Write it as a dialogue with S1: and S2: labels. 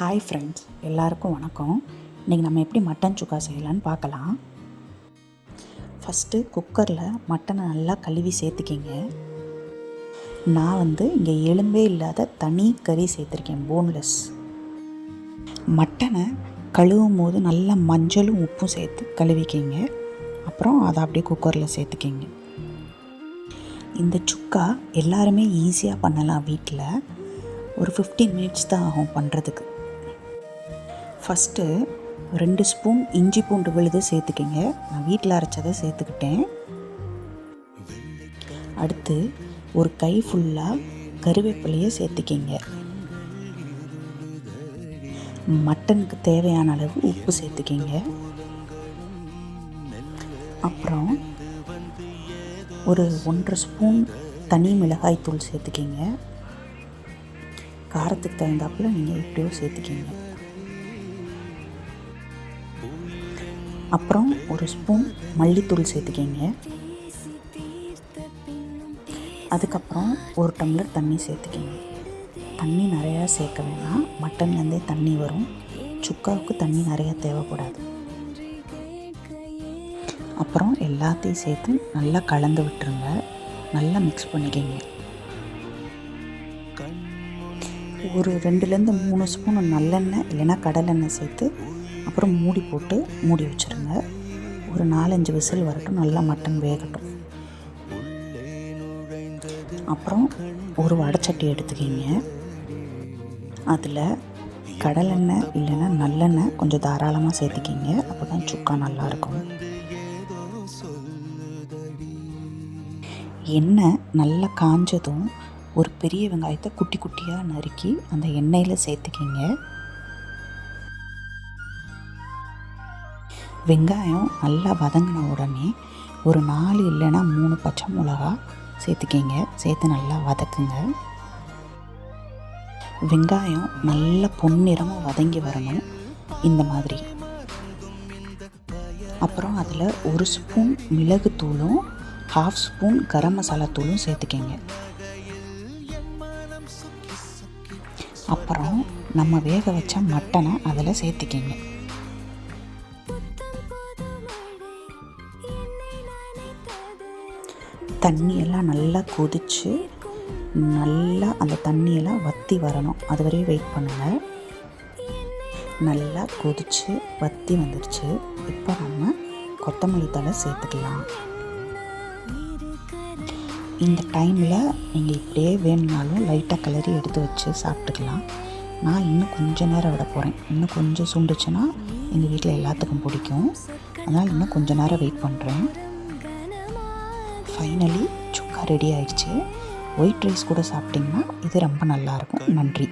S1: Hi friends எல்லாருக்கும் வணக்கம். இன்றைக்கி நம்ம எப்படி மட்டன் சுக்கா செய்யலான்னு பார்க்கலாம். ஃபஸ்ட்டு குக்கரில் மட்டனை நல்லா கழுவி சேர்த்துக்கிங்க. நான் வந்து இங்கே எலும்பே இல்லாத தனி கறி சேர்த்துருக்கேன் போன்லெஸ் மட்டனை கழுவும் போது நல்லா மஞ்சளும் உப்பும் சேர்த்து கழுவிக்கிங்க. அப்புறம் அதை அப்படியே குக்கரில் சேர்த்துக்கிங்க. இந்த சுக்கா எல்லாருமே ஈஸியாக பண்ணலாம் வீட்டில் ஒரு ஃபிஃப்டீன் மினிட்ஸ் தான் ஆகும் பண்ணுறதுக்கு ஃபஸ்ட்டு ரெண்டு ஸ்பூன் இஞ்சி பூண்டு விழுது சேர்த்துக்கிங்க. நான் வீட்டில் அரைச்சதை சேர்த்துக்கிட்டேன். அடுத்து ஒரு கை ஃபுல்லாக கருவேப்பிலையை சேர்த்துக்கிங்க. மட்டனுக்கு தேவையான அளவு உப்பு சேர்த்துக்கிங்க. அப்புறம் ஒரு ஒன்றரை ஸ்பூன் தனி மிளகாய் தூள் சேர்த்துக்கிங்க. காரத்துக்கு தகுந்தாப்பில் நீங்கள் எப்படியோ சேர்த்துக்கிங்க. அப்புறம் ஒரு ஸ்பூன் மல்லித்தூள் சேர்த்துக்கிங்க. அதுக்கப்புறம் ஒரு டம்ளர் தண்ணி சேர்த்துக்கிங்க. தண்ணி நிறையா சேர்க்க வேணாம். மட்டன்லேருந்தே தண்ணி வரும். சுக்காவுக்கு தண்ணி நிறையா தேவைப்படாது. அப்புறம் எல்லாத்தையும் சேர்த்து நல்லா கலந்து விட்டுருங்க. நல்லா மிக்ஸ் பண்ணிக்கிங்க. ஒரு ரெண்டுலேருந்து மூணு ஸ்பூன் நல்லெண்ணெய் இல்லைன்னா கடலெண்ணெய் சேர்த்து அப்புறம் மூடி போட்டு மூடி வச்சுருங்க. ஒரு நாலஞ்சு விசில் வரட்டும் நல்லா மட்டன் வேகட்டும். அப்புறம் ஒரு வடைச்சட்டி எடுத்துக்கிங்க. அதில் கடலெண்ணெய் இல்லைன்னா நல்லெண்ணெய் கொஞ்சம் தாராளமாக சேர்த்துக்கிங்க. அப்போ தான் சுக்கா நல்லாயிருக்கும் எண்ணெய் நல்லா காஞ்சதும் ஒரு பெரிய வெங்காயத்தை குட்டி குட்டியாக நறுக்கி அந்த எண்ணெயில் சேர்த்துக்கிங்க. வெங்காயம் நல்லா வதங்கின உடனே ஒரு நாலு இல்லைன்னா மூணு பச்சை மிளகா சேர்த்துக்கிங்க. சேர்த்து நல்லா வதக்குங்க. வெங்காயம் நல்ல பொன்னிறமாக வதங்கி வரணும். இந்த மாதிரி. அப்புறம் அதில் ஒரு ஸ்பூன் மிளகுத்தூளும் ஹாஃப் ஸ்பூன் கரம் மசாலா தூளும் சேர்த்துக்கிங்க. அப்புறம் நம்ம வேக வச்ச மட்டனை அதில் சேர்த்துக்கிங்க. தண்ணியெல்லாம் நல்லா கொதித்து நல்லா அந்த தண்ணியெல்லாம் வற்றி வரணும். அது வரையும் வெயிட் பண்ணுங்கள் நல்லா கொதித்து வற்றி வந்துடுச்சு இப்போ நம்ம கொத்தமல்லி தலை சேர்த்துக்கலாம். இந்த டைமில் நீங்கள் இப்படியே வேணுனாலும் லைட்டாக கிளறி எடுத்து வச்சு சாப்பிட்டுக்கலாம். நான் இன்னும் கொஞ்சம் நேரம் விட போகிறேன் இன்னும் கொஞ்சம் சுண்டுச்சுன்னா எங்கள் வீட்டில் எல்லாத்துக்கும் பிடிக்கும். அதனால் இன்னும் கொஞ்சம் நேரம் வெயிட் பண்ணுறேன் ஃபைனலி சுக்கா ரெடி ஆயிடுச்சு. ஒயிட் ரைஸ் கூட சாப்பிட்டிங்கன்னா இது ரொம்ப நல்லாயிருக்கும். நன்றி.